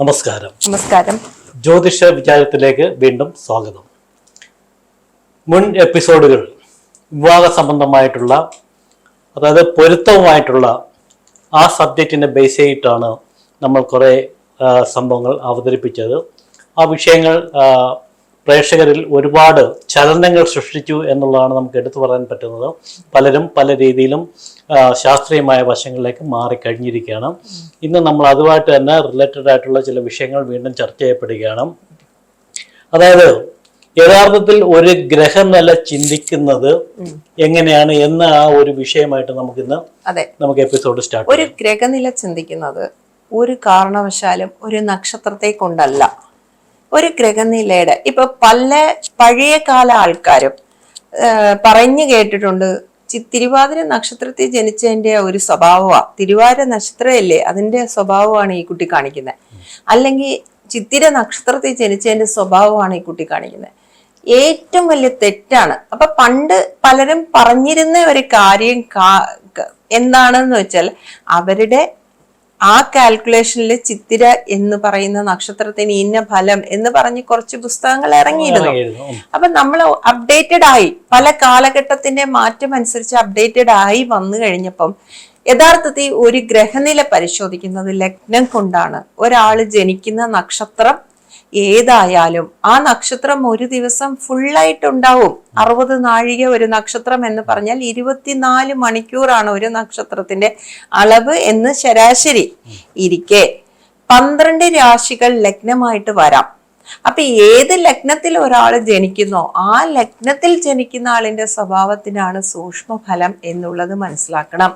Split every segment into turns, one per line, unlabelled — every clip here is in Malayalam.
നമസ്കാരം.
നമസ്കാരം.
ജ്യോതിഷ വിചാരത്തിലേക്ക് വീണ്ടും സ്വാഗതം. മുൻ എപ്പിസോഡുകൾ വിവാഹ സംബന്ധമായിട്ടുള്ള അതായത് പൊരുത്തവുമായിട്ടുള്ള ആ സബ്ജക്റ്റിനെ ബേസ് ചെയ്തിട്ടാണ് നമ്മൾ കുറേ സംഭവങ്ങൾ അവതരിപ്പിച്ചത്. ആ വിഷയങ്ങൾ പ്രേക്ഷകരിൽ ഒരുപാട് ചലനങ്ങൾ സൃഷ്ടിച്ചു എന്നുള്ളതാണ് നമുക്ക് എടുത്തു പറയാൻ പറ്റുന്നത്. പലരും പല രീതിയിലും ശാസ്ത്രീയമായ വശങ്ങളിലേക്ക് മാറിക്കഴിഞ്ഞിരിക്കുകയാണ്. ഇന്ന് നമ്മൾ അതുമായിട്ട് തന്നെ റിലേറ്റഡ് ആയിട്ടുള്ള ചില വിഷയങ്ങൾ വീണ്ടും ചർച്ച ചെയ്യപ്പെടുകയാണ്. അതായത് യഥാർത്ഥത്തിൽ ഒരു ഗ്രഹനില ചിന്തിക്കുന്നത് എങ്ങനെയാണ് എന്ന ആ ഒരു വിഷയമായിട്ട് നമുക്കിന്ന്
അതെ.
നമുക്ക് എപ്പിസോഡ് സ്റ്റാർട്ട്
ഒരു ഗ്രഹനില ചിന്തിക്കുന്നത് ഒരു കാരണവശാലും ഒരു നക്ഷത്രത്തെ കൊണ്ടല്ല. ഒരു ഗ്രഹനിലയുടെ ഇപ്പൊ പല പഴയ കാല ആൾക്കാരും പറഞ്ഞു കേട്ടിട്ടുണ്ട് തിരുവാതിര നക്ഷത്രത്തിൽ ജനിച്ചതിന്റെ ഒരു സ്വഭാവമാണ് തിരുവാതിര നക്ഷത്രമല്ലേ അതിന്റെ സ്വഭാവമാണ് ഈ കുട്ടി കാണിക്കുന്നത് അല്ലെങ്കിൽ ചിത്തിര നക്ഷത്രത്തിൽ ജനിച്ചതിന്റെ സ്വഭാവമാണ് ഈ കുട്ടി കാണിക്കുന്നത് ഏറ്റവും വലിയ തെറ്റാണ്. അപ്പൊ പണ്ട് പലരും പറഞ്ഞിരുന്ന ഒരു കാര്യം എന്താണെന്ന് വെച്ചാൽ അവരുടെ ആ കാൽക്കുലേഷനിൽ ചിത്തിര എന്ന് പറയുന്ന നക്ഷത്രത്തിന് ഇന്ന ഫലം എന്ന് പറഞ്ഞ് കുറച്ച് പുസ്തകങ്ങൾ ഇറങ്ങിയിരുന്നു. അപ്പൊ നമ്മൾ അപ്ഡേറ്റഡ് ആയി പല കാലഘട്ടത്തിന്റെ മാറ്റം അനുസരിച്ച് അപ്ഡേറ്റഡ് ആയി വന്നു കഴിഞ്ഞപ്പം യഥാർത്ഥത്തിൽ ഒരു ഗ്രഹനില പരിശോധിക്കുന്നത് ലഗ്നം കൊണ്ടാണ്. ഒരാൾ ജനിക്കുന്ന നക്ഷത്രം ഏതായാലും ആ നക്ഷത്രം ഒരു ദിവസം ഫുള്ളായിട്ടുണ്ടാവും അറുപത് നാഴിക ഒരു നക്ഷത്രം എന്ന് പറഞ്ഞാൽ ഇരുപത്തിനാല് മണിക്കൂറാണ് ഒരു നക്ഷത്രത്തിന്റെ അളവ് എന്ന് ശരാശരി. ഇരിക്കെ. പന്ത്രണ്ട് രാശികൾ ലഗ്നമായിട്ട് വരാം. അപ്പൊ ഏത് ലഗ്നത്തിൽ ഒരാൾ ജനിക്കുന്നോ ആ ലഗ്നത്തിൽ ജനിക്കുന്ന ആളിന്റെ സ്വഭാവത്തിനാണ് സൂക്ഷ്മഫലം എന്നുള്ളത് മനസ്സിലാക്കണം.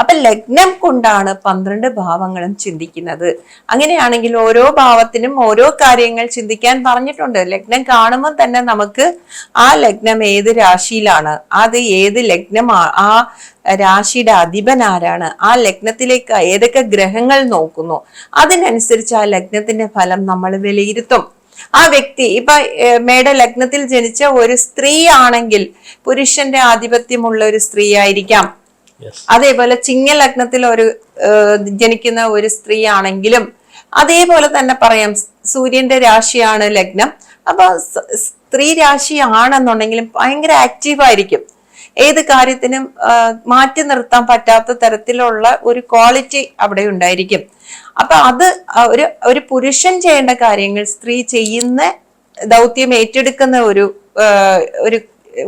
അപ്പൊ ലഗ്നം കൊണ്ടാണ് പന്ത്രണ്ട് ഭാവങ്ങളും ചിന്തിക്കുന്നത്. അങ്ങനെയാണെങ്കിൽ ഓരോ ഭാവത്തിനും ഓരോ കാര്യങ്ങൾ ചിന്തിക്കാൻ പറഞ്ഞിട്ടുണ്ട്. ലഗ്നം കാണുമ്പോൾ തന്നെ നമുക്ക് ആ ലഗ്നം ഏത് രാശിയിലാണ്? അത് ഏത് ലഗ്നമാ ആ രാശിയുടെ അധിപൻ ആരാണ്? ആ ലഗ്നത്തിലേക്ക് ഏതൊക്കെ ഗ്രഹങ്ങൾ നോക്കുന്നു? അതിനനുസരിച്ച് ആ ലഗ്നത്തിന്റെ ഫലം നമ്മൾ വിലയിരുത്തും. ആ വ്യക്തി ഇപ്പൊ മേട ലഗ്നത്തിൽ ജനിച്ച ഒരു സ്ത്രീ ആണെങ്കിൽ പുരുഷന്റെ ആധിപത്യമുള്ള ഒരു സ്ത്രീ ആയിരിക്കാം. അതേപോലെ ചിങ്ങ ലഗ്നത്തിൽ ഒരു ജനിക്കുന്ന ഒരു സ്ത്രീ ആണെങ്കിലും അതേപോലെ തന്നെ പറയാം സൂര്യന്റെ രാശിയാണ് ലഗ്നം. അപ്പൊ സ്ത്രീ രാശി ആണെന്നുണ്ടെങ്കിലും ഭയങ്കര ആക്റ്റീവ് ആയിരിക്കും. ഏത് കാര്യത്തിനും മാറ്റി നിർത്താൻ പറ്റാത്ത തരത്തിലുള്ള ഒരു ക്വാളിറ്റി അവിടെ ഉണ്ടായിരിക്കും. അപ്പൊ അത് ഒരു ഒരു പുരുഷൻ ചെയ്യേണ്ട കാര്യങ്ങൾ സ്ത്രീ ചെയ്യുന്ന ദൗത്യം ഏറ്റെടുക്കുന്ന ഒരു ഒരു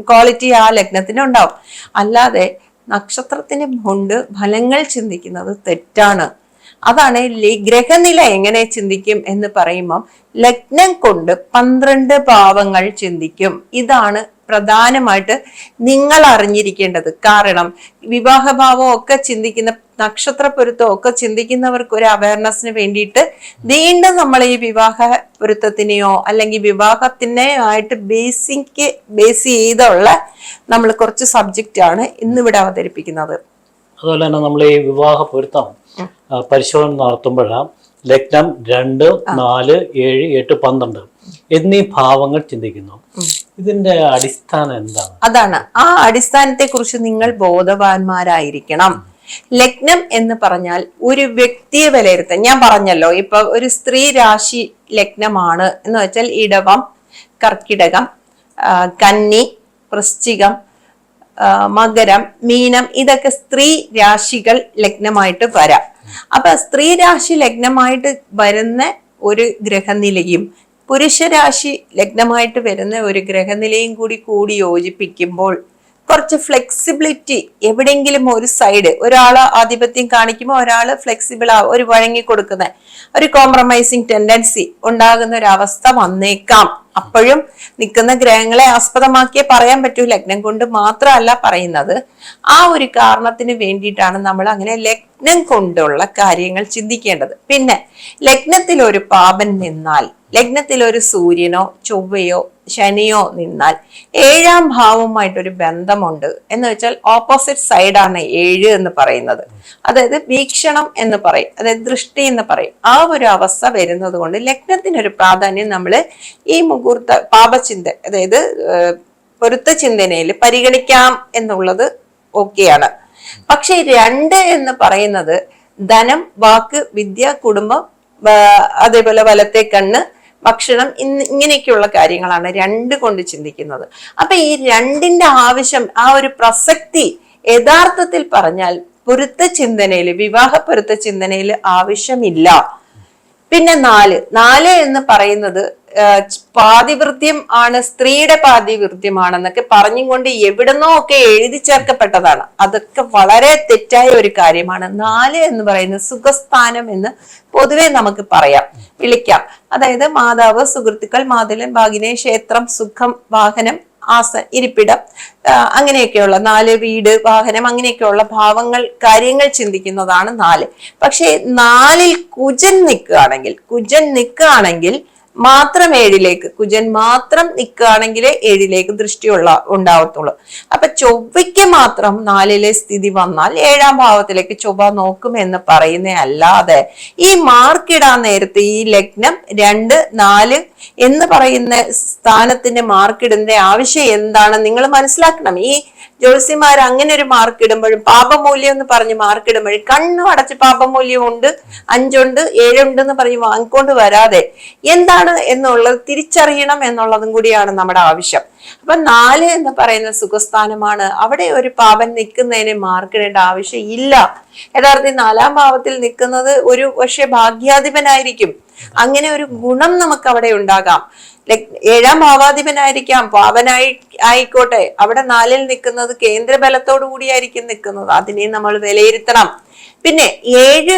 ക്വാളിറ്റി ആ ലഗ്നത്തിന് ഉണ്ടാവും. അല്ലാതെ നക്ഷത്രത്തിന് കൊണ്ട് ഫലങ്ങൾ ചിന്തിക്കുന്നത് തെറ്റാണ്. അതാണ് ഗ്രഹനില എങ്ങനെ ചിന്തിക്കും എന്ന് പറയുമ്പം ലഗ്നം കൊണ്ട് പന്ത്രണ്ട് ഭാവങ്ങൾ ചിന്തിക്കും. ഇതാണ് പ്രധാനമായിട്ട് നിങ്ങൾ അറിഞ്ഞിരിക്കേണ്ടത്. കാരണം വിവാഹഭാവം ഒക്കെ ചിന്തിക്കുന്ന നക്ഷത്ര പൊരുത്തം ഒക്കെ ചിന്തിക്കുന്നവർക്ക് ഒരു അവയർനെസ്സിന് വേണ്ടിയിട്ട് വീണ്ടും നമ്മൾ ഈ വിവാഹ പൊരുത്തത്തിനെയോ അല്ലെങ്കിൽ വിവാഹത്തിനെ ആയിട്ട് ബേസിക്ക് ബേസ് ചെയ്തുള്ള നമ്മൾ കുറച്ച് സബ്ജക്റ്റ് ആണ് ഇന്നിവിടെ അവതരിപ്പിക്കുന്നത്.
അതുപോലെ തന്നെ നമ്മൾ ഈ വിവാഹ പൊരുത്തം പരിശോധന നടത്തുമ്പോഴാണ് ലഗ്നം രണ്ട് നാല് ഏഴ് എട്ട് പന്ത്രണ്ട് എന്നീ ഭാവങ്ങൾ ചിന്തിക്കുന്നു. ഇതിന്റെ അടിസ്ഥാനം എന്താണ്?
അതാണ്. ആ അടിസ്ഥാനത്തെ കുറിച്ച് നിങ്ങൾ ബോധവാന്മാരായിരിക്കണം. ലഗ്നം എന്ന് പറഞ്ഞാൽ ഒരു വ്യക്തിയെ വിലയിരുത്താൻ. ഞാൻ പറഞ്ഞല്ലോ ഇപ്പൊ ഒരു സ്ത്രീ രാശി ലഗ്നമാണ് എന്ന് വെച്ചാൽ ഇടവം കർക്കിടകം കന്നി വൃശ്ചികം മകരം മീനം ഇതൊക്കെ സ്ത്രീ രാശികൾ ലഗ്നമായിട്ട് വരാം. അപ്പൊ സ്ത്രീ രാശി ലഗ്നമായിട്ട് വരുന്ന ഒരു ഗ്രഹനിലയും പുരുഷരാശി ലഗ്നമായിട്ട് വരുന്ന ഒരു ഗ്രഹനിലയും കൂടി കൂടി യോജിപ്പിക്കുമ്പോൾ കുറച്ച് ഫ്ലെക്സിബിലിറ്റി എവിടെയെങ്കിലും ഒരു സൈഡ് ഒരാൾ ആധിപത്യം കാണിക്കുമ്പോൾ ഒരാൾ ഫ്ലെക്സിബിൾ ആ ഒരു വഴങ്ങി കൊടുക്കുന്ന ഒരു കോംപ്രമൈസിങ് ടെൻഡൻസി ഉണ്ടാകുന്ന ഒരു അവസ്ഥ വന്നേക്കാം. അപ്പോഴും നിൽക്കുന്ന ഗ്രഹങ്ങളെ ആസ്പദമാക്കിയേ പറയാൻ പറ്റൂ. ലഗ്നം കൊണ്ട് മാത്രമല്ല പറയുന്നത്. ആ ഒരു കാരണത്തിന് വേണ്ടിയിട്ടാണ് നമ്മൾ അങ്ങനെ ലഗ്നം കൊണ്ടുള്ള കാര്യങ്ങൾ ചിന്തിക്കേണ്ടത്. പിന്നെ ലഗ്നത്തിൽ ഒരു പാപൻ നിന്നാൽ ലഗ്നത്തിൽ ഒരു സൂര്യനോ ചൊവ്വയോ ശനിയോ നിന്നാൽ ഏഴാം ഭാവവുമായിട്ടൊരു ബന്ധമുണ്ട്. എന്ന് വെച്ചാൽ ഓപ്പോസിറ്റ് സൈഡാണ് ഏഴ് എന്ന് പറയുന്നത്. അതായത് വീക്ഷണം എന്ന് പറയും. അതായത് ദൃഷ്ടി എന്ന് പറയും. ആ ഒരു അവസ്ഥ വരുന്നത് കൊണ്ട് ലഗ്നത്തിനൊരു പ്രാധാന്യം നമ്മൾ ഈ മുഹൂർത്ത പാപചിന്ത അതായത് പൊരുത്ത ചിന്തനയിൽ പരിഗണിക്കാം എന്നുള്ളത് ഓക്കെയാണ്. പക്ഷെ രണ്ട് എന്ന് പറയുന്നത് ധനം വാക്ക് വിദ്യ കുടുംബം അതേപോലെ വലത്തെ കണ്ണ് ഭക്ഷണം ഇന്ന് ഇങ്ങനെയൊക്കെയുള്ള കാര്യങ്ങളാണ് രണ്ട് കൊണ്ട് ചിന്തിക്കുന്നത്. അപ്പൊ ഈ രണ്ടിന്റെ ആവശ്യം ആ ഒരു പ്രസക്തി യഥാർത്ഥത്തിൽ പറഞ്ഞാൽ പൊരുത്ത ചിന്തനയിൽ വിവാഹ പൊരുത്ത ചിന്തനയിൽ ആവശ്യമില്ല. പിന്നെ നാല് നാല് എന്ന് പറയുന്നത് പാതിവൃത്യം ആണ് സ്ത്രീയുടെ പാതിവൃത്യമാണെന്നൊക്കെ പറഞ്ഞും കൊണ്ട് എവിടുന്നോ ഒക്കെ എഴുതി ചേർക്കപ്പെട്ടതാണ്. അതൊക്കെ വളരെ തെറ്റായ ഒരു കാര്യമാണ്. നാല് എന്ന് പറയുന്ന സുഖസ്ഥാനം എന്ന് പൊതുവെ നമുക്ക് പറയാം. വിളിക്കാം. അതായത് മാതാവ് സുഹൃത്തുക്കൾ മാതലൻ ഭാഗിനെ ക്ഷേത്രം സുഖം വാഹനം ആസ ഇരിപ്പിടം അങ്ങനെയൊക്കെയുള്ള നാല് വീട് വാഹനം അങ്ങനെയൊക്കെയുള്ള ഭാവങ്ങൾ കാര്യങ്ങൾ ചിന്തിക്കുന്നതാണ് നാല്. പക്ഷേ നാലിൽ കുജൻ നിൽക്കുകയാണെങ്കിൽ കുജൻ നിൽക്കുകയാണെങ്കിൽ മാത്രം ഏഴിലേക്ക് കുജൻ മാത്രം നിൽക്കുകയാണെങ്കിലേ ഏഴിലേക്ക് ദൃഷ്ടിയുള്ള ഉണ്ടാവത്തുള്ളൂ. അപ്പൊ ചൊവ്വയ്ക്ക് മാത്രം നാലിലെ സ്ഥിതി വന്നാൽ ഏഴാം ഭാവത്തിലേക്ക് ചൊവ്വ നോക്കും എന്ന് പറയുന്ന അല്ലാതെ ഈ മാർക്കിടാൻ നേരത്തെ ഈ ലഗ്നം രണ്ട് നാല് എന്ന് പറയുന്ന സ്ഥാനത്തിന്റെ മാർക്കിടുന്ന ആവശ്യം എന്താണ്? നിങ്ങൾ മനസ്സിലാക്കണം. ഈ ജ്യോത്സ്യമാർ അങ്ങനെ ഒരു മാർക്ക് ഇടുമ്പോഴും പാപമൂല്യം എന്ന് പറഞ്ഞ് മാർക്ക് ഇടുമ്പോഴും കണ്ണ് അടച്ച് പാപമൂല്യം ഉണ്ട് അഞ്ചുണ്ട് ഏഴുണ്ട് എന്ന് പറഞ്ഞ് വാങ്ങിക്കൊണ്ട് വരാതെ എന്താണ് എന്നുള്ളത് തിരിച്ചറിയണം എന്നുള്ളതും കൂടിയാണ് നമ്മുടെ ആവശ്യം. അപ്പൊ നാല് എന്ന് പറയുന്ന സുഖസ്ഥാനമാണ്. അവിടെ ഒരു പാപൻ നിൽക്കുന്നതിന് മാർക്കിടേണ്ട ആവശ്യം ഇല്ല. യഥാർത്ഥത്തിൽ നാലാം ഭാവത്തിൽ നിൽക്കുന്നത് ഒരു പക്ഷെ ഭാഗ്യാധിപനായിരിക്കും. അങ്ങനെ ഒരു ഗുണം നമുക്ക് അവിടെ ഉണ്ടാകാം. ഏഴാം ഭാവാധിപനായിരിക്കാം പാവനായി ആയിക്കോട്ടെ. അവിടെ നാലിൽ നിൽക്കുന്നത് കേന്ദ്രബലത്തോടു കൂടിയായിരിക്കും നിൽക്കുന്നത്. അതിനെ നമ്മൾ വിലയിരുത്തണം. പിന്നെ ഏഴ്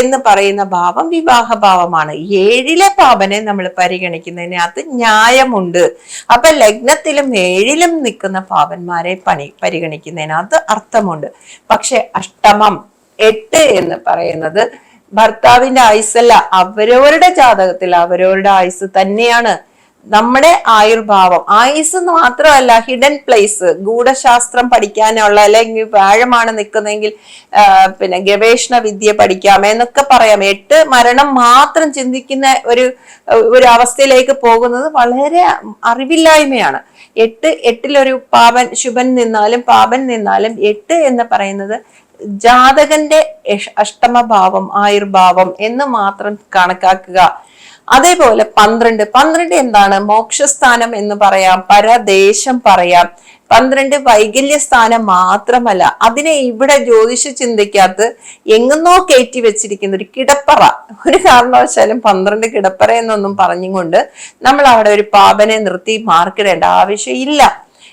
എന്ന് പറയുന്ന ഭാവം വിവാഹ ഭാവമാണ്. ഏഴിലെ പാപനെ നമ്മൾ പരിഗണിക്കുന്നതിനകത്ത് ന്യായമുണ്ട്. അപ്പൊ ലഗ്നത്തിലും ഏഴിലും നിൽക്കുന്ന പാപന്മാരെ പണി പരിഗണിക്കുന്നതിനകത്ത് അർത്ഥമുണ്ട്. പക്ഷെ അഷ്ടമം എട്ട് എന്ന് പറയുന്നത് ഭർത്താവിന്റെ ആയുസ്സല്ല അവരവരുടെ ജാതകത്തിൽ അവരവരുടെ ആയുസ് തന്നെയാണ് നമ്മുടെ ആയുർഭാവം. ആയുസ് മാത്രമല്ല ഹിഡൻ പ്ലേസ് ഗൂഢശാസ്ത്രം പഠിക്കാനുള്ള അല്ലെങ്കിൽ വ്യാഴമാണ് നിൽക്കുന്നതെങ്കിൽ പിന്നെ ഗവേഷണ വിദ്യ പഠിക്കാം എന്നൊക്കെ പറയാം. എട്ട് മരണം മാത്രം ചിന്തിക്കുന്ന ഒരു ഒരു അവസ്ഥയിലേക്ക് പോകുന്നത് വളരെ അറിവില്ലായ്മയാണ്. എട്ട് എട്ടിലൊരു പാപൻ ശുഭൻ നിന്നാലും പാപൻ നിന്നാലും എട്ട് എന്ന് പറയുന്നത് ജാതകന്റെ അഷ്ടമഭാവം ആയുർഭാവം എന്ന് മാത്രം കണക്കാക്കുക. അതേപോലെ പന്ത്രണ്ട്. പന്ത്രണ്ട് എന്താണ്? മോക്ഷസ്ഥാനം എന്ന് പറയാം പരദേശം പറയാം. പന്ത്രണ്ട് വൈകല്യ സ്ഥാനം മാത്രമല്ല അതിനെ ഇവിടെ ജ്യോതിഷ ചിന്തയ്ക്കകത്ത് എങ്ങുന്നോ കയറ്റി വെച്ചിരിക്കുന്ന ഒരു കിടപ്പറ. ഒരു കാരണവശാലും പന്ത്രണ്ട് കിടപ്പറ എന്നൊന്നും പറഞ്ഞുകൊണ്ട് നമ്മൾ അവിടെ ഒരു പാപനെ നിർത്തി മാർക്കിടേണ്ട ആവശ്യമില്ല.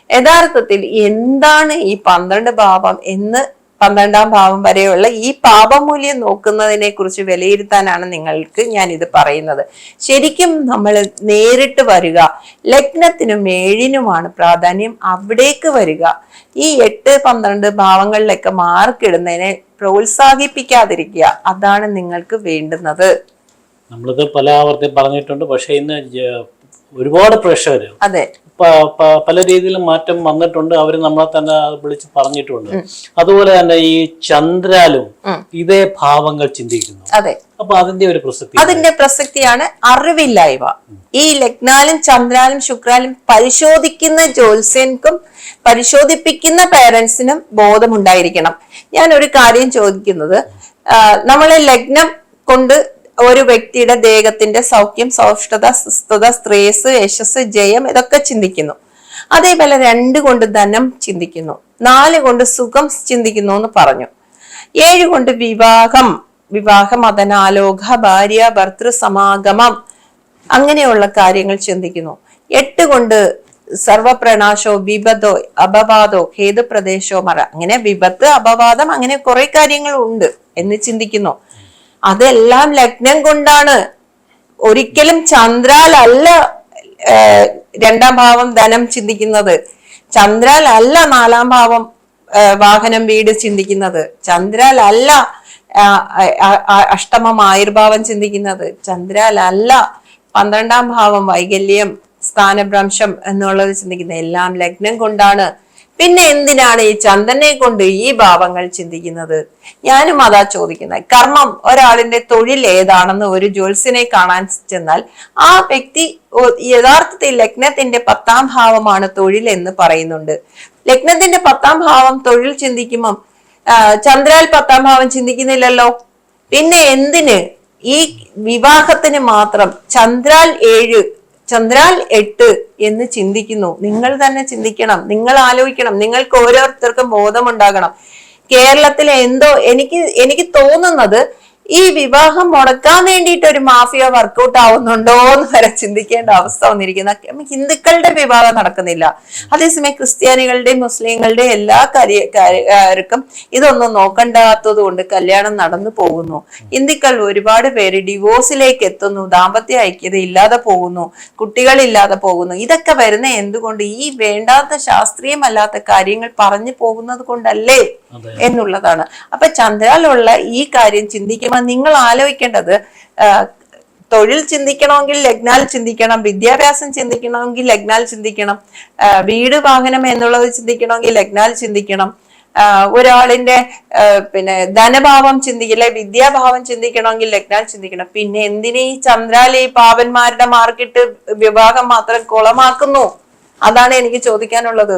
യഥാർത്ഥത്തിൽ എന്താണ് ഈ പന്ത്രണ്ട് ഭാവം എന്ന് പന്ത്രണ്ടാം ഭാവം വരെയുള്ള ഈ പാപമൂല്യം നോക്കുന്നതിനെ കുറിച്ച് വിലയിരുത്താനാണ് നിങ്ങൾക്ക് ഞാൻ ഇത് പറയുന്നത്. ശരിക്കും നമ്മൾ നേരിട്ട് വരിക ലഗ്നത്തിനും ഏഴിനുമാണ് പ്രാധാന്യം അവിടേക്ക് വരിക. ഈ എട്ട് പന്ത്രണ്ട് ഭാവങ്ങളിലൊക്കെ മാർക്കിടുന്നതിനെ പ്രോത്സാഹിപ്പിക്കാതിരിക്കുക അതാണ് നിങ്ങൾക്ക് വേണ്ടുന്നത്.
നമ്മളിത് പല ആവർത്തി പറഞ്ഞിട്ടുണ്ട് പക്ഷേ ഇന്ന് ഒരുപാട് പ്രേക്ഷകർ
അതെ.
പല രീതിയിലും മാറ്റം വന്നിട്ടുണ്ട്. അവർ നമ്മളെ തന്നെ വിളിച്ച് പറഞ്ഞിട്ടുണ്ട്. അതുപോലെ തന്നെ ഈ ചന്ദ്രാലും ഇതേ ഭാവങ്ങൾ ചിന്തിക്കുന്നു.
അതെ.
അപ്പൊ അതിന്റെ ഒരു പ്രസക്തി
അതിന്റെ പ്രസക്തിയാണ് അറിവില്ലായ്മ. ഈ ലഗ്നാലും ചന്ദ്രാലും ശുക്രാലും പരിശോധിക്കുന്ന ജ്യോത്സ്യൻക്കും പരിശോധിപ്പിക്കുന്ന പേരൻസിനും ബോധമുണ്ടായിരിക്കണം. ഞാൻ ഒരു കാര്യം ചോദിക്കുന്നത് നമ്മളെ ലഗ്നം കൊണ്ട് ഒരു വ്യക്തിയുടെ ദേഹത്തിന്റെ സൗഖ്യം സൗഷ്ഠത സുസ്ഥത സ്ത്രേസ് യശസ് ജയം ഇതൊക്കെ ചിന്തിക്കുന്നു. അതേപോലെ രണ്ട് കൊണ്ട് ധനം ചിന്തിക്കുന്നു. നാല് കൊണ്ട് സുഖം ചിന്തിക്കുന്നു എന്ന് പറഞ്ഞു. ഏഴ് കൊണ്ട് വിവാഹം വിവാഹ മതനാലോക ഭാര്യ ഭർത്തൃ സമാഗമം അങ്ങനെയുള്ള കാര്യങ്ങൾ ചിന്തിക്കുന്നു. എട്ട് കൊണ്ട് സർവപ്രണാശോ വിപതോ അപവാദോ ഖേദപ്രദേശോ മറ അങ്ങനെ വിപത്ത് അപവാദം അങ്ങനെ കുറെ കാര്യങ്ങൾ ഉണ്ട് എന്ന് ചിന്തിക്കുന്നു. അതെല്ലാം ലഗ്നം കൊണ്ടാണ്. ഒരിക്കലും ചന്ദ്രാലല്ല രണ്ടാം ഭാവം ധനം ചിന്തിക്കുന്നത്. ചന്ദ്രാലല്ല നാലാം ഭാവം വാഹനം വീട് ചിന്തിക്കുന്നത്. ചന്ദ്രാലല്ല അഷ്ടമം ആയുർഭാവം ചിന്തിക്കുന്നത്. ചന്ദ്രാലല്ല പന്ത്രണ്ടാം ഭാവം വൈകല്യം സ്ഥാനഭ്രംശം എന്നുള്ളത് ചിന്തിക്കുന്നത്. എല്ലാം ലഗ്നം കൊണ്ടാണ് പിന്നെ എന്തിനാണ് ഈ ചന്ദനെ കൊണ്ട് ഈ ഭാവങ്ങൾ ചിന്തിക്കുന്നത്? ഞാനും അതാ ചോദിക്കുന്നത്. കർമ്മം ഒരാളിന്റെ തൊഴിൽ ഏതാണെന്ന് ഒരു ജ്യോത്സ്യനെ കാണാൻ ചെന്നാൽ ആ വ്യക്തി യഥാർത്ഥത്തിൽ ലഗ്നത്തിന്റെ പത്താം ഭാവമാണ് തൊഴിൽ എന്ന് പറയുന്നുണ്ട്. ലഗ്നത്തിന്റെ പത്താം ഭാവം തൊഴിൽ ചിന്തിക്കുമ്പം ചന്ദ്രാൽ പത്താം ഭാവം ചിന്തിക്കുന്നില്ലല്ലോ? പിന്നെ എന്തിന് ഈ വിവാഹത്തിന് മാത്രം ചന്ദ്രാൽ ഏഴ് ചന്ദ്രാൽ എട്ട് എന്ന് ചിന്തിക്കുന്നു. നിങ്ങൾ തന്നെ ചിന്തിക്കണം. നിങ്ങൾ ആലോചിക്കണം. നിങ്ങൾക്ക് ഓരോരുത്തർക്കും ബോധമുണ്ടാകണം. കേരളത്തിലെ എന്തോ എനിക്ക് എനിക്ക് തോന്നുന്നത് ഈ വിവാഹം മുടക്കാൻ വേണ്ടിയിട്ട് ഒരു മാഫിയ വർക്കൗട്ട് ആവുന്നുണ്ടോ എന്ന് വരെ ചിന്തിക്കേണ്ട അവസ്ഥ വന്നിരിക്കുന്ന. ഹിന്ദുക്കളുടെ വിവാഹം നടക്കുന്നില്ല. അതേസമയം ക്രിസ്ത്യാനികളുടെയും മുസ്ലിങ്ങളുടെയും എല്ലാ കാര്യ- കാര്യക്കാർക്കും ഇതൊന്നും നോക്കണ്ടാത്തത് കൊണ്ട് കല്യാണം നടന്നു പോകുന്നു. ഹിന്ദുക്കൾ ഒരുപാട് പേര് ഡിവോഴ്സിലേക്ക് എത്തുന്നു ദാമ്പത്യ ഐക്യത ഇല്ലാതെ പോകുന്നു കുട്ടികളില്ലാതെ പോകുന്നു. ഇതൊക്കെ വരുന്ന എന്തുകൊണ്ട്? ഈ വേണ്ടാത്ത ശാസ്ത്രീയമല്ലാത്ത കാര്യങ്ങൾ പറഞ്ഞു പോകുന്നത് കൊണ്ടല്ലേ എന്നുള്ളതാണ്. അപ്പൊ ചന്ദ്രയിലുള്ള ഈ കാര്യം ചിന്തിക്കുമ്പോൾ നിങ്ങൾ ആലോചിക്കേണ്ടത് തൊഴിൽ ചിന്തിക്കണമെങ്കിൽ ലഗ്നാൽ ചിന്തിക്കണം വിദ്യാഭ്യാസം ചിന്തിക്കണമെങ്കിൽ ലഗ്നാൽ ചിന്തിക്കണം വീട് വാഹനം എന്നുള്ളത് ചിന്തിക്കണമെങ്കിൽ ലഗ്നാൽ ചിന്തിക്കണം. ഒരാളിന്റെ പിന്നെ ധനഭാവം ചിന്തിക്കില്ല വിദ്യാഭാവം ചിന്തിക്കണമെങ്കിൽ ലഗ്നാൽ ചിന്തിക്കണം. പിന്നെ എന്തിനെ ഈ ചന്ദ്രാലി പാവന്മാരുടെ മാർക്കിട്ട് വിവാഹം മാത്രം കുളമാക്കുന്നു? അതാണ് എനിക്ക് ചോദിക്കാനുള്ളത്.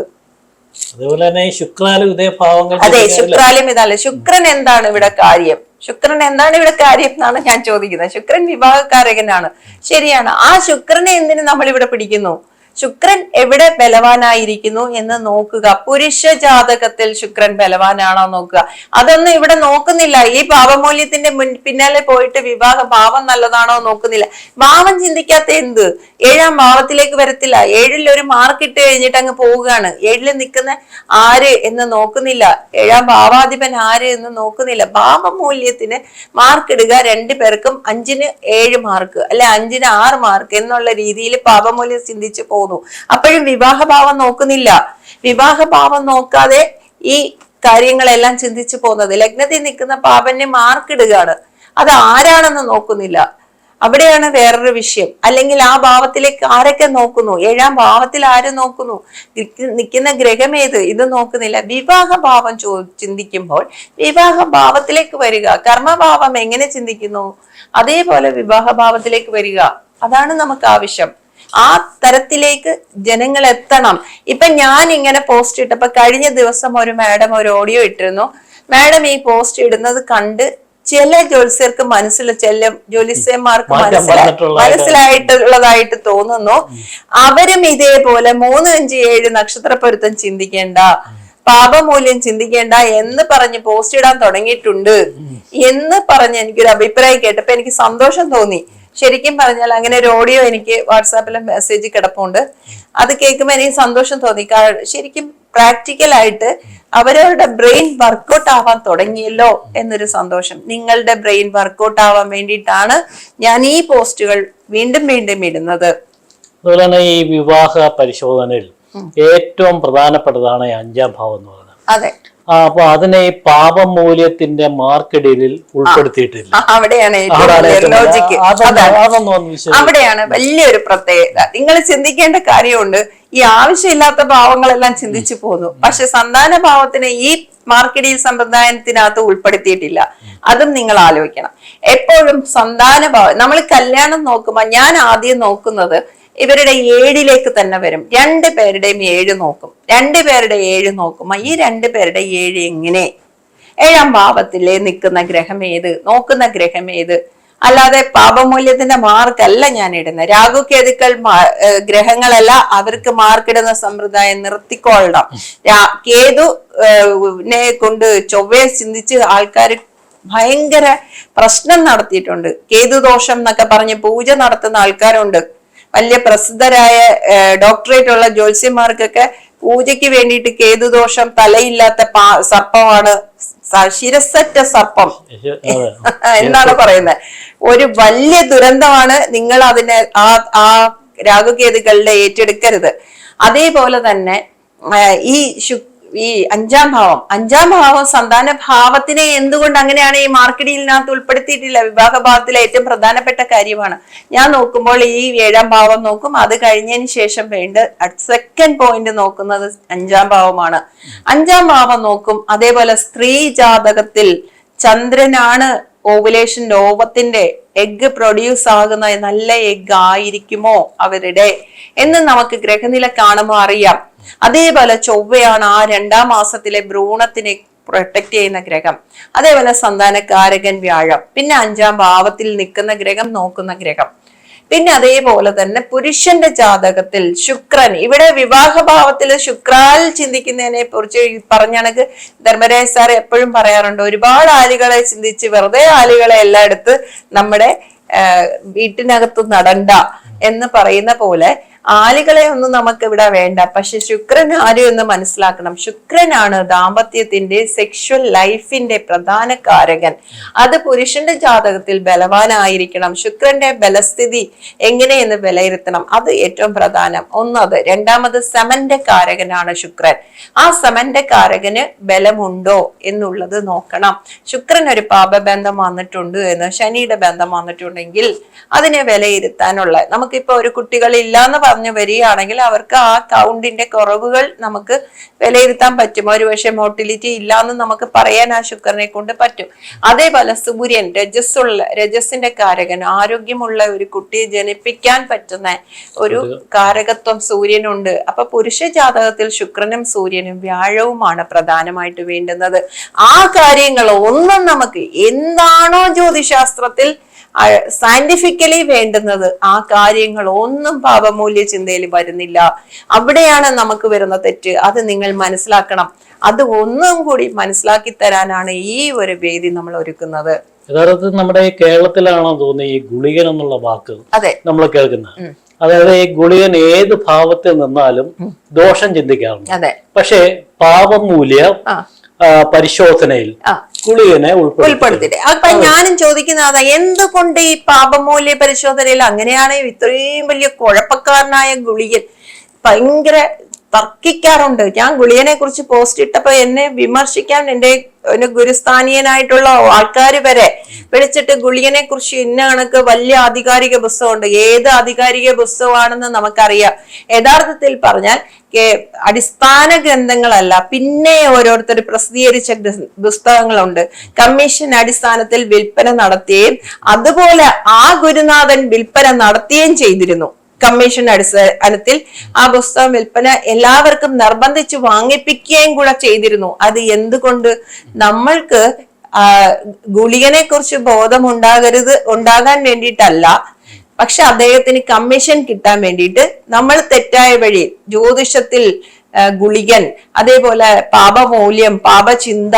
അതുപോലെ തന്നെ ശുക്രാലും ഇതേ ഭാവങ്ങൾ
അതെ ശുക്രാലും ഇതല്ല. ശുക്രൻ എന്താണ് ഇവിടെ കാര്യം? ശുക്രൻ എന്താണ് ഇവിടെ കാര്യം എന്നാണ് ഞാൻ ചോദിക്കുന്നത്. ശുക്രൻ വിവാഹകാരകനാണ് ശരിയാണ്. ആ ശുക്രനെ എന്തിനു നമ്മൾ ഇവിടെ പിടിക്കുന്നു? ശുക്രൻ എവിടെ ബലവാനായിരിക്കുന്നു എന്ന് നോക്കുക. പുരുഷ ജാതകത്തിൽ ശുക്രൻ ബലവാനാണോ നോക്കുക. അതൊന്നും ഇവിടെ നോക്കുന്നില്ല. ഈ പാപമൂല്യത്തിന്റെ മുൻ പിന്നാലെ പോയിട്ട് വിവാഹ ഭാവം നല്ലതാണോ നോക്കുന്നില്ല. ഭാവം ചിന്തിക്കാത്ത എന്ത്? ഏഴാം ഭാവത്തിലേക്ക് വരത്തില്ല. ഏഴിൽ ഒരു മാർക്ക് ഇട്ട് കഴിഞ്ഞിട്ട് അങ്ങ് പോവുകയാണ്. ഏഴിൽ നിൽക്കുന്ന ആര് എന്ന് നോക്കുന്നില്ല. ഏഴാം ഭാവാധിപൻ ആര് എന്ന് നോക്കുന്നില്ല. ഭാവമൂല്യത്തിന് മാർക്ക് ഇടുക രണ്ടു പേർക്കും അഞ്ചിന് ഏഴ് മാർക്ക് അല്ലെ അഞ്ചിന് ആറ് മാർക്ക് എന്നുള്ള രീതിയിൽ പാപമൂല്യം ചിന്തിച്ചു പോകുന്നു. അപ്പോഴും വിവാഹഭാവം നോക്കുന്നില്ല. വിവാഹഭാവം നോക്കാതെ ഈ കാര്യങ്ങളെല്ലാം ചിന്തിച്ചു പോകുന്നത്. ലഗ്നത്തിൽ നിൽക്കുന്ന പാപന്യം മാർക്കിടുകയാണ് അത് ആരാണെന്ന് നോക്കുന്നില്ല. അവിടെയാണ് വേറൊരു വിഷയം. അല്ലെങ്കിൽ ആ ഭാവത്തിലേക്ക് ആരൊക്കെ നോക്കുന്നു? ഏഴാം ഭാവത്തിൽ ആര് നോക്കുന്നു? നിൽക്കുന്ന ഗ്രഹം ഏത്? ഇത് നോക്കുന്നില്ല. വിവാഹഭാവം ചോ ചിന്തിക്കുമ്പോൾ വിവാഹഭാവത്തിലേക്ക് വരിക. കർമ്മഭാവം എങ്ങനെ ചിന്തിക്കുന്നു? അതേപോലെ വിവാഹഭാവത്തിലേക്ക് വരിക. അതാണ് നമുക്ക് ആവശ്യം. ആ തരത്തിലേക്ക് ജനങ്ങൾ എത്തണം ഇപ്പൊ ഞാൻ ഇങ്ങനെ പോസ്റ്റ് ഇട്ടപ്പോ കഴിഞ്ഞ ദിവസം ഒരു മാഡം ഒരു ഓഡിയോ ഇട്ടിരുന്നു. മാഡം ഈ പോസ്റ്റ് ഇടുന്നത് കണ്ട് ചില ജ്യോത്സ്യർക്ക് മനസ്സിൽ ചില ജ്യോത്സ്യന്മാർക്ക്
മാറ്റം
മനസ്സിലായി മനസ്സിലായിട്ടുള്ളതായിട്ട് തോന്നുന്നു. അവരും ഇതേപോലെ മൂന്ന് അഞ്ച് ഏഴ് നക്ഷത്ര പൊരുത്തം ചിന്തിക്കേണ്ട പാപമൂല്യം ചിന്തിക്കേണ്ട എന്ന് പറഞ്ഞ് പോസ്റ്റ് ഇടാൻ തുടങ്ങിയിട്ടുണ്ട്. എന്ന് പറഞ്ഞ് എനിക്കൊരു അഭിപ്രായം കേട്ടപ്പോ എനിക്ക് സന്തോഷം തോന്നി. ശരിക്കും പറഞ്ഞാൽ അങ്ങനെ ഒരു ഓഡിയോ എനിക്ക് വാട്സാപ്പിൽ മെസ്സേജ് കിടപ്പുണ്ട്. അത് കേൾക്കുമ്പോൾ എനിക്ക് സന്തോഷം തോന്നി. ശരിക്കും പ്രാക്ടിക്കൽ ആയിട്ട് അവരവരുടെ ബ്രെയിൻ വർക്കൗട്ട് ആവാൻ തുടങ്ങിയല്ലോ എന്നൊരു സന്തോഷം. നിങ്ങളുടെ ബ്രെയിൻ വർക്കൗട്ട് ആവാൻ വേണ്ടിയിട്ടാണ് ഞാൻ ഈ പോസ്റ്റുകൾ വീണ്ടും വീണ്ടും ഇടുന്നത്.
അതുപോലെ തന്നെ ഈ വിവാഹ പരിശോധനയിൽ ഏറ്റവും പ്രധാനപ്പെട്ടതാണ് അഞ്ചാം ഭാവം എന്ന് പറയുന്നത്.
അതെ.
ആ അപ്പൊ അതിനെ ഈ പാപം മൂല്യത്തിന്റെ മാർക്കിടയിൽ ഉൾപ്പെടുത്തിയിട്ടില്ല.
അവിടെയാണ്
അവിടെയാണ്
വലിയൊരു പ്രത്യേകത. നിങ്ങൾ ചിന്തിക്കേണ്ട കാര്യമുണ്ട് ഈ ആവശ്യമില്ലാത്ത ഭാവങ്ങളെല്ലാം ചിന്തിച്ചു പോന്നു. പക്ഷെ സന്താന ഭാവത്തിന് ഈ മാർക്കറ്റിൽ സമ്പ്രദായത്തിനകത്ത് ഉൾപ്പെടുത്തിയിട്ടില്ല. അതും നിങ്ങൾ ആലോചിക്കണം. എപ്പോഴും സന്താന ഭാവം നമ്മൾ കല്യാണം നോക്കുമ്പോൾ ഞാൻ ആദ്യം നോക്കുന്നത് ഇവരുടെ ഏഴിലേക്ക് തന്നെ വരും. രണ്ട് പേരുടെയും ഏഴ് നോക്കും. രണ്ട് പേരുടെ ഏഴ് നോക്കുമ്പോൾ ഈ രണ്ട് പേരുടെ ഏഴ് എങ്ങനെ? ഏഴാം ഭാവത്തിലെ നിൽക്കുന്ന ഗ്രഹം ഏത്? നോക്കുന്ന ഗ്രഹം ഏത്? അല്ലാതെ പാപമൂല്യത്തിന്റെ മാർക്കല്ല ഞാൻ ഇടുന്നത്. രാഹു കേതുക്കൾ ഗ്രഹങ്ങളല്ല അവർക്ക് മാർക്കിടുന്ന സമ്പ്രദായം നിർത്തിക്കൊള്ളണം. രാ- കേതു നെ കൊണ്ട് ചൊവ്വയെ ചിന്തിച്ച് ആൾക്കാർ ഭയങ്കര പ്രശ്നം നടത്തിയിട്ടുണ്ട്. കേതുദോഷം എന്നൊക്കെ പറഞ്ഞ് പൂജ നടത്തുന്ന ആൾക്കാരുണ്ട്. വലിയ പ്രസിദ്ധരായ ഡോക്ടറേറ്റ് ഉള്ള ജ്യോത്സ്യന്മാർക്കൊക്കെ പൂജയ്ക്ക് വേണ്ടിയിട്ട് കേതുദോഷം തലയില്ലാത്ത സർപ്പമാണ് ശിരസറ്റ സർപ്പം. എന്നാണ് പറയുന്നത്. ഒരു വലിയ ദുരന്തമാണ് നിങ്ങൾ അതിനെ ആ ആ രാഗുകേതുക്കളുടെ ഏറ്റെടുക്കരുത്. അതേപോലെ തന്നെ ഈ ശു ഈ അഞ്ചാം ഭാവം. അഞ്ചാം ഭാവം സന്താന ഭാവത്തിനെ എന്തുകൊണ്ട് അങ്ങനെയാണ് ഈ മാർക്കറ്റിനകത്ത് ഉൾപ്പെടുത്തിയിട്ടില്ല? വിവാഹ ഭാവത്തിലെ ഏറ്റവും പ്രധാനപ്പെട്ട കാര്യമാണ്. ഞാൻ നോക്കുമ്പോൾ ഈ ഏഴാം ഭാവം നോക്കും. അത് കഴിഞ്ഞതിന് ശേഷം വേണ്ട സെക്കൻഡ് പോയിന്റ് നോക്കുന്നത് അഞ്ചാം ഭാവമാണ്. അഞ്ചാം ഭാവം നോക്കും. അതേപോലെ സ്ത്രീ ജാതകത്തിൽ ചന്ദ്രനാണ് ഓവുലേഷൻ ലോകത്തിന്റെ എഗ് പ്രൊഡ്യൂസ് ആകുന്ന നല്ല എഗ് ആയിരിക്കുമോ അവരുടെ എന്ന് നമുക്ക് ഗ്രഹനില കാണുമ്പോൾ അറിയാം. അതേപോലെ ചൊവ്വയാണ് ആ രണ്ടാം മാസത്തിലെ ഭ്രൂണത്തിനെ പ്രൊട്ടക്ട് ചെയ്യുന്ന ഗ്രഹം. അതേപോലെ സന്താനകാരകൻ വ്യാഴം. പിന്നെ അഞ്ചാം ഭാവത്തിൽ നിൽക്കുന്ന ഗ്രഹം നോക്കുന്ന ഗ്രഹം. പിന്നെ അതേപോലെ തന്നെ പുരുഷന്റെ ജാതകത്തിൽ ശുക്രൻ ഇവിടെ വിവാഹഭാവത്തിൽ ശുക്രാൽ ചിന്തിക്കുന്നതിനെ കുറിച്ച് പറഞ്ഞ കണക്ക് ധർമ്മരാജ് സാർ എപ്പോഴും പറയാറുണ്ട്. ഒരുപാട് ആലുകളെ ചിന്തിച്ച് വെറുതെ ആലുകളെ എല്ലാം എടുത്ത് നമ്മുടെ വീട്ടിനകത്ത് നടണ്ട എന്ന് പറയുന്ന പോലെ ആലുകളെ ഒന്നും നമുക്ക് ഇവിടെ വേണ്ട. പക്ഷെ ശുക്രൻ ആര് എന്ന് മനസ്സിലാക്കണം. ശുക്രനാണ് ദാമ്പത്യത്തിന്റെ സെക്ഷൽ ലൈഫിന്റെ പ്രധാന കാരകൻ. അത് പുരുഷന്റെ ജാതകത്തിൽ ബലവാനായിരിക്കണം. ശുക്രന്റെ ബലസ്ഥിതി എങ്ങനെയെന്ന് വിലയിരുത്തണം. അത് ഏറ്റവും പ്രധാനം. ഒന്നത് രണ്ടാമത് സമന്റെ കാരകനാണ് ശുക്രൻ. ആ സമന്റെ കാരകന് ബലമുണ്ടോ എന്നുള്ളത് നോക്കണം. ശുക്രൻ ഒരു പാപബന്ധം വന്നിട്ടുണ്ട് എന്ന് ശനിയുടെ ബന്ധം വന്നിട്ടുണ്ടെങ്കിൽ അതിനെ വിലയിരുത്താനുള്ള. നമുക്കിപ്പോ ഒരു കുട്ടികൾ ഇല്ലാന്ന് പറഞ്ഞു വരികയാണെങ്കിൽ അവർക്ക് ആ കൗണ്ടിന്റെ കുറവുകൾ നമുക്ക് വിലയിരുത്താൻ പറ്റും. ഒരുപക്ഷെ മോട്ടിലിറ്റി ഇല്ലാന്ന് നമുക്ക് പറയാൻ ആ ശുക്രനെ കൊണ്ട് പറ്റും. അതേപോലെ സൂര്യൻ രജസ്സുള്ള രജസിന്റെ കാരകൻ ആരോഗ്യമുള്ള ഒരു കുട്ടിയെ ജനിപ്പിക്കാൻ പറ്റുന്ന ഒരു കാരകത്വം സൂര്യനുണ്ട്. അപ്പൊ പുരുഷ ജാതകത്തിൽ ശുക്രനും സൂര്യനും വ്യാഴവുമാണ് പ്രധാനമായിട്ട് വേണ്ടുന്നത്. ആ കാര്യങ്ങൾ ഒന്നും നമുക്ക് എന്താണോ ജ്യോതിശാസ്ത്രത്തിൽ സയന്റിഫിക്കലി വേണ്ടുന്നത് ആ കാര്യങ്ങൾ ഒന്നും പാപമൂല്യ ചിന്തയിൽ വരുന്നില്ല. അവിടെയാണ് നമുക്ക് വരുന്ന തെറ്റ്. അത് നിങ്ങൾ മനസ്സിലാക്കണം. അത് ഒന്നും കൂടി മനസ്സിലാക്കി തരാനാണ് ഈ ഒരു വേദി നമ്മൾ ഒരുക്കുന്നത്.
യഥാർത്ഥത്തിൽ നമ്മുടെ കേരളത്തിലാണോ തോന്നുന്നത് ഈ ഗുളികൻ എന്നുള്ള വാക്ക്
അതെ.
നമ്മൾ കേൾക്കുന്നത്? അതായത് ഈ ഗുളികൻ ഏത് ഭാവത്തിൽ നിന്നാലും ദോഷം ചിന്തിക്കാറുണ്ട്.
അതെ.
പക്ഷേ പാപമൂല്യ പരിശോധനയിൽ ഗുളികനെ ഉൾപ്പെടുത്തി.
ഉൾപ്പെടുത്തിട്ട് അപ്പൊ ഞാനും ചോദിക്കുന്നത് എന്തുകൊണ്ട് ഈ പാപമൂല്യ പരിശോധനയിൽ അങ്ങനെയാണെങ്കിൽ ഇത്രയും വലിയ കുഴപ്പക്കാരനായ ഗുളികൻ? ഭയങ്കര തർക്കിക്കാറുണ്ട്. ഞാൻ ഗുളിയനെ കുറിച്ച് പോസ്റ്റ് ഇട്ടപ്പോ എന്നെ വിമർശിക്കാൻ എന്റെ ഗുരുസ്ഥാനീയനായിട്ടുള്ള ആൾക്കാർ വരെ വിളിച്ചിട്ട് ഗുളിയനെ കുറിച്ച് ഇന്ന കണക്ക് വലിയ ആധികാരിക പുസ്തകമുണ്ട്. ഏത് ആധികാരിക പുസ്തകമാണെന്ന് നമുക്കറിയാം. യഥാർത്ഥത്തിൽ പറഞ്ഞാൽ അടിസ്ഥാന ഗ്രന്ഥങ്ങളല്ല പിന്നെ ഓരോരുത്തർ പ്രസിദ്ധീകരിച്ച പുസ്തകങ്ങളുണ്ട്. കമ്മീഷൻ അടിസ്ഥാനത്തിൽ വിൽപ്പന നടത്തുകയും അതുപോലെ ആ ഗുരുനാഥൻ വിൽപ്പന നടത്തുകയും ചെയ്തിരുന്നു. കമ്മീഷൻ അടിസ്ഥാനത്തിൽ ആ പുസ്തകം വിൽപ്പന എല്ലാവർക്കും നിർബന്ധിച്ച് വാങ്ങിപ്പിക്കുകയും കൂടെ ചെയ്തിരുന്നു. അത് എന്തുകൊണ്ട് നമ്മൾക്ക് ഗുളികനെ കുറിച്ച് ബോധം ഉണ്ടാകരുത് ഉണ്ടാകാൻ വേണ്ടിയിട്ടല്ല. പക്ഷെ അദ്ദേഹത്തിന് കമ്മീഷൻ കിട്ടാൻ വേണ്ടിയിട്ട് നമ്മൾ തെറ്റായ വഴി ജ്യോതിഷത്തിൽ ഗുളികൻ അതേപോലെ പാപമൂല്യം പാപചിന്ത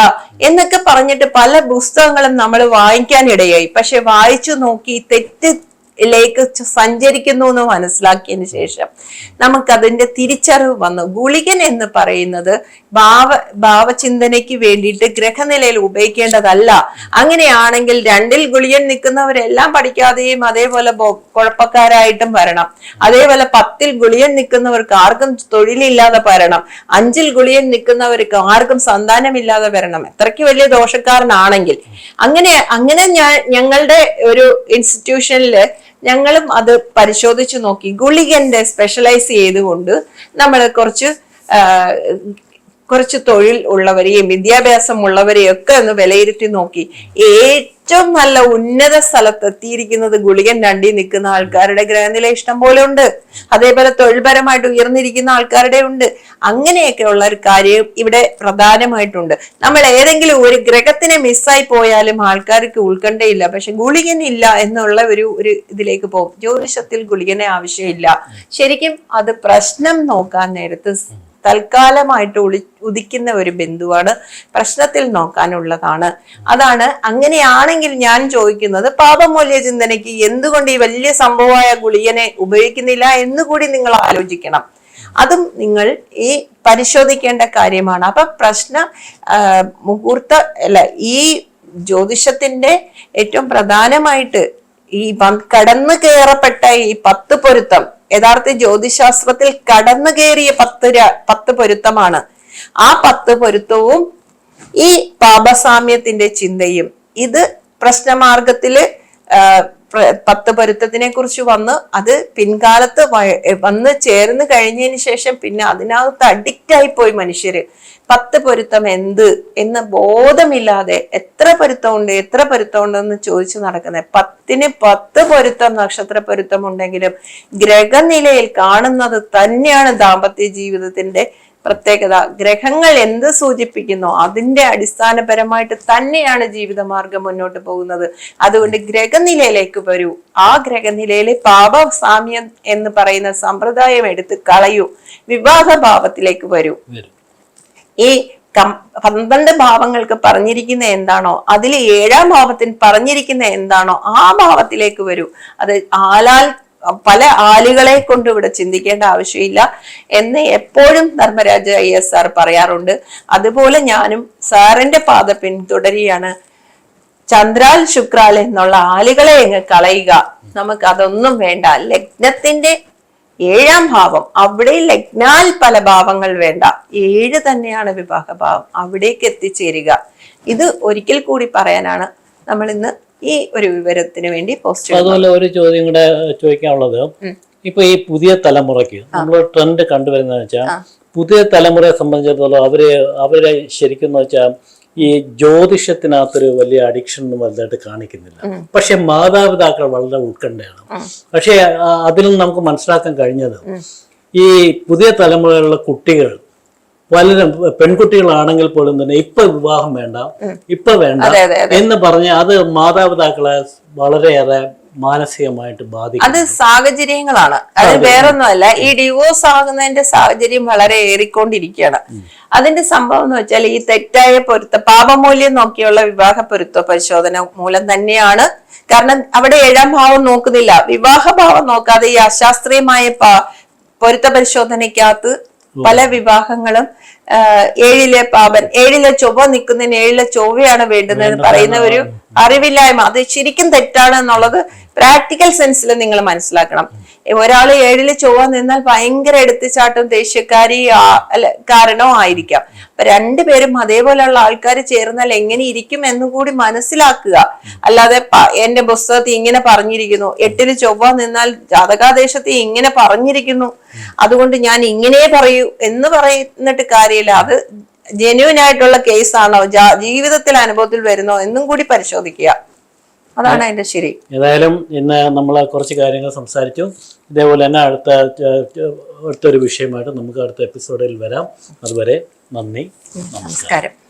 എന്നൊക്കെ പറഞ്ഞിട്ട് പല പുസ്തകങ്ങളും നമ്മൾ വായിക്കാനിടയായി പക്ഷെ വായിച്ചു നോക്കി തെറ്റ് ലേക്ക് സഞ്ചരിക്കുന്നു എന്ന് മനസ്സിലാക്കിയതിന് ശേഷം നമുക്കതിന്റെ തിരിച്ചറിവ് വന്നു. ഗുളികൻ എന്ന് പറയുന്നത് ഭാവ ഭാവചിന്തനയ്ക്ക് വേണ്ടിയിട്ട് ഗ്രഹനിലയിൽ ഉപയോഗിക്കേണ്ടതല്ല. അങ്ങനെയാണെങ്കിൽ രണ്ടിൽ ഗുളികൻ നിൽക്കുന്നവരെല്ലാം പഠിക്കാതെയും അതേപോലെ കുഴപ്പക്കാരായിട്ടും വരണം. അതേപോലെ പത്തിൽ ഗുളികൻ നിൽക്കുന്നവർക്ക് ആർക്കും തൊഴിലില്ലാതെ വരണം. അഞ്ചിൽ ഗുളിയൻ നിൽക്കുന്നവർക്ക് ആർക്കും സന്താനമില്ലാതെ വരണം. എത്രയ്ക്ക് വലിയ ദോഷക്കാരനാണെങ്കിൽ. അങ്ങനെ അങ്ങനെ ഞാൻ ഞങ്ങളുടെ ഒരു ഇൻസ്റ്റിറ്റ്യൂഷനിൽ ഞങ്ങളും അത് പരിശോധിച്ചു നോക്കി. ഗുളികന്റെ സ്പെഷ്യലൈസ് ചെയ്തുകൊണ്ട് നമ്മൾ കുറച്ച് കുറച്ച് തൊഴിൽ ഉള്ളവരെയും വിദ്യാഭ്യാസം ഉള്ളവരെയും ഒക്കെ ഒന്ന് വിലയിരുത്തി നോക്കി. ഏറ്റവും നല്ല ഉന്നത സ്ഥലത്ത് എത്തിയിരിക്കുന്നത് ഗുളികൻ രണ്ടി നിൽക്കുന്ന ആൾക്കാരുടെ ഗ്രഹനില ഇഷ്ടം പോലെ ഉണ്ട്. അതേപോലെ തൊഴിൽപരമായിട്ട് ഉയർന്നിരിക്കുന്ന ആൾക്കാരുടെ ഉണ്ട്. അങ്ങനെയൊക്കെ ഉള്ള ഒരു കാര്യം ഇവിടെ പ്രധാനമായിട്ടുണ്ട്. നമ്മൾ ഏതെങ്കിലും ഒരു ഗ്രഹത്തിനെ മിസ്സായി പോയാലും ആൾക്കാർക്ക് ഉൾക്കണ്ടേയില്ല പക്ഷെ ഗുളികൻ ഇല്ല എന്നുള്ള ഒരു ഒരു ഇതിലേക്ക് പോകും. ജ്യോതിഷത്തിൽ ഗുളികനെ ആവശ്യമില്ല. ശരിക്കും അത് പ്രശ്നം നോക്കാൻ നേരത്ത് തൽക്കാലമായിട്ട് ഒളി ഉദിക്കുന്ന ഒരു ബിന്ദുവാണ് പ്രശ്നത്തിൽ നോക്കാനുള്ളതാണ്. അതാണ് അങ്ങനെയാണെങ്കിൽ ഞാൻ ചോദിക്കുന്നത് പാപമൂല്യ ചിന്തനയ്ക്ക് എന്തുകൊണ്ട് ഈ വലിയ സംഭവമായ ഗുളിയനെ ഉപയോഗിക്കുന്നില്ല എന്നുകൂടി നിങ്ങൾ ആലോചിക്കണം. അതും നിങ്ങൾ ഈ പരിശോധിക്കേണ്ട കാര്യമാണ്. അപ്പൊ പ്രശ്ന മുഹൂർത്ത അല്ല ഈ ജ്യോതിഷത്തിന്റെ ഏറ്റവും പ്രധാനമായിട്ട് ഈ കടന്നു കയറപ്പെട്ട ഈ പത്ത് പൊരുത്തം യഥാർത്ഥ ജ്യോതിശാസ്ത്രത്തിൽ കടന്നു കയറിയ പത്ത് പത്ത് പൊരുത്തമാണ്. ആ പത്ത് പൊരുത്തവും ഈ പാപസാമ്യത്തിന്റെ ചിന്തയും. ഇത് പ്രശ്നമാർഗത്തിൽ പത്ത് പൊരുത്തത്തിനെ കുറിച്ച് വന്ന് അത് പിൻകാലത്ത് വന്ന് ചേർന്ന് കഴിഞ്ഞതിന് ശേഷം പിന്നെ അതിനകത്ത് അഡിക്റ്റ് ആയി പോയി മനുഷ്യര്. പത്ത് പൊരുത്തം എന്ത് എന്ന് ബോധമില്ലാതെ എത്ര പൊരുത്തമുണ്ട് എത്ര പൊരുത്തമുണ്ട് എന്ന് ചോദിച്ചു നടക്കുന്നത് പത്തിന് പത്ത് പൊരുത്തം നക്ഷത്ര പൊരുത്തം ഉണ്ടെങ്കിലും ഗ്രഹനിലയിൽ കാണുന്നത് തന്നെയാണ് ദാമ്പത്യ ജീവിതത്തിന്റെ പ്രത്യേകത. ഗ്രഹങ്ങൾ എന്ത് സൂചിപ്പിക്കുന്നു? അതിന്റെ അടിസ്ഥാനപരമായിട്ട് തന്നെയാണ് ജീവിതമാർഗം മുന്നോട്ട് പോകുന്നത്. അതുകൊണ്ട് ഗ്രഹനിലയിലേക്ക് വരൂ. ആ ഗ്രഹനിലയിലെ പാപസാമ്യം എന്ന് പറയുന്ന സമ്പ്രദായം എടുത്ത് കളയൂ. വിവാഹ ഭാവത്തിലേക്ക് വരൂ. ഈ പന്ത്രണ്ട് ഭാവങ്ങൾക്ക് പറഞ്ഞിരിക്കുന്ന എന്താണോ അതിൽ ഏഴാം ഭാവത്തിന് പറഞ്ഞിരിക്കുന്ന എന്താണോ ആ ഭാവത്തിലേക്ക് വരൂ. അത് ആലാൽ പല ആലുകളെ കൊണ്ട് ഇവിടെ ചിന്തിക്കേണ്ട ആവശ്യമില്ല എന്ന് എപ്പോഴും ധർമ്മരാജ ഐ എസ് ആർ പറയാറുണ്ട്. അതുപോലെ ഞാനും സാറിന്റെ പാത പിന്തുടരുകയാണ്. ചന്ദ്രാൽ ശുക്രാൽ എന്നുള്ള ആലുകളെ അങ്ങ് കളയുക. നമുക്ക് അതൊന്നും വേണ്ട. ലഗ്നത്തിന്റെ ഏഴാം ഭാവം. അവിടെ ലഗ്നാൽ പല ഭാവങ്ങൾ വേണ്ട. ഏഴ് തന്നെയാണ് വിവാഹ ഭാവം. അവിടേക്ക് എത്തിച്ചേരുക. ഇത് ഒരിക്കൽ കൂടി പറയാനാണ്. നമ്മൾ ഇന്ന് ഈ ഒരു വിവരത്തിന് വേണ്ടി പോസ്റ്റ്
അതുപോലെ ഒരു ചോദ്യം കൂടെ ചോദിക്കാനുള്ളത്. ഇപ്പൊ ഈ പുതിയ തലമുറയ്ക്ക് നമ്മൾ ട്രെൻഡ് കണ്ടുവരുന്നത് വെച്ചാൽ പുതിയ തലമുറയെ സംബന്ധിച്ചിടത്തോളം അവർ അവരെ ശരിക്കും എന്ന് വെച്ചാൽ ഈ ജ്യോതിഷത്തിനകത്തൊരു വലിയ അഡിക്ഷൻ ഒന്നും വലുതായിട്ട് കാണിക്കുന്നില്ല. പക്ഷെ മാതാപിതാക്കൾ വളരെ ഉത്കണ്ഠയാണ്. പക്ഷെ അതിലും അതിൽ നിന്ന് നമുക്ക് മനസ്സിലാക്കാൻ കഴിഞ്ഞത് ഈ പുതിയ തലമുറയിലുള്ള കുട്ടികൾ പലരും പെൺകുട്ടികളാണെങ്കിൽ പോലും തന്നെ ഇപ്പൊ വിവാഹം വേണ്ട ഇപ്പൊ വേണ്ട എന്ന് പറഞ്ഞ് അത് മാതാപിതാക്കളെ വളരെയേറെ മാനസികമായിട്ട് ബാധിക്കും.
അത് സാഹചര്യങ്ങളാണ്. അത് വേറൊന്നുമല്ല ഈ ഡിവോഴ്സ് ആകുന്നതിന്റെ സാഹചര്യം വളരെ ഏറിക്കൊണ്ടിരിക്കുകയാണ്. അതിന്റെ സംഭവം എന്ന് വെച്ചാൽ ഈ തെറ്റായ പൊരുത്ത പാപമൂല്യം നോക്കിയുള്ള വിവാഹ പൊരുത്ത പരിശോധന മൂലം തന്നെയാണ്. കാരണം അവിടെ ഏഴാം ഭാവം നോക്കുന്നില്ല. വിവാഹ ഭാവം നോക്കാതെ ഈ അശാസ്ത്രീയമായ പൊരുത്ത പരിശോധനയ്ക്കകത്ത് പല വിവാഹങ്ങളും ഏഴിലെ പാപൻ ഏഴിലെ ചൊവ്വ നിൽക്കുന്നതിന് ഏഴിലെ ചൊവ്വയാണ് വേണ്ടുന്നതെന്ന് പറയുന്ന ഒരു അറിവില്ലായ്മ. അത് ശരിക്കും തെറ്റാണ് എന്നുള്ളത് പ്രാക്ടിക്കൽ സെൻസിൽ നിങ്ങൾ മനസ്സിലാക്കണം. ഒരാൾ ഏഴിൽ ചൊവ്വ നിന്നാൽ ഭയങ്കര എടുത്തുചാട്ടം ദേഷ്യക്കാരി അല്ല കാരണോ ആയിരിക്കാം. അപ്പൊ രണ്ടുപേരും അതേപോലെയുള്ള ആൾക്കാർ ചേർന്നാൽ എങ്ങനെ ഇരിക്കും എന്നും കൂടി മനസ്സിലാക്കുക. അല്ലാതെ എന്റെ പുസ്തകത്തിൽ ഇങ്ങനെ പറഞ്ഞിരിക്കുന്നു എട്ടിൽ ചൊവ്വ നിന്നാൽ ജാതകാദേശത്തിൽ ഇങ്ങനെ പറഞ്ഞിരിക്കുന്നു. അതുകൊണ്ട് ഞാൻ ഇങ്ങനെ പറയൂ എന്ന് പറയുന്നിട്ട് കാര്യമില്ല. അത് ജെന്യൂൻ ആയിട്ടുള്ള കേസാണോ ജീവിതത്തിൽ അനുഭവത്തിൽ വരുന്നോ എന്നും കൂടി പരിശോധിക്കുക. അതാണ് അതിന്റെ ശരി.
ഏതായാലും ഇന്ന് നമ്മൾ കുറച്ച് കാര്യങ്ങൾ സംസാരിച്ചു. ഇതേപോലെ തന്നെ അടുത്ത അടുത്തൊരു വിഷയമായിട്ട് നമുക്ക് അടുത്ത എപ്പിസോഡിൽ വരാം. അതുവരെ നന്ദി.
നമസ്കാരം.